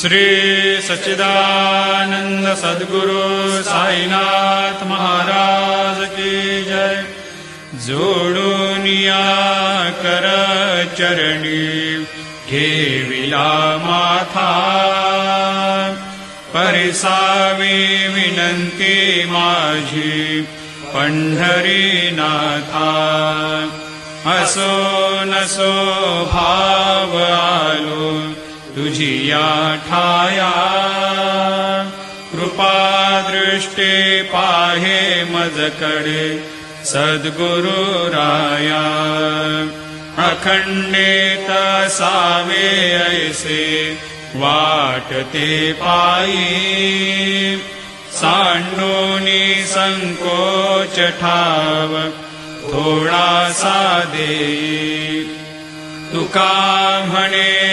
श्री सच्चिदानंद सद्गुरु साईनाथ महाराज की जय। जोडून या कर चरणी ठेविला माथा। परिसावी विनंती माझी पंढरीनाथा। असो नसो भाव ठाया कृपा दृष्टी पाहे मजकडे सद्गुरु राया अखंडित सावे ऐसे वाटते पायी संकोच ठाव थोडासा दे। तुका म्हणे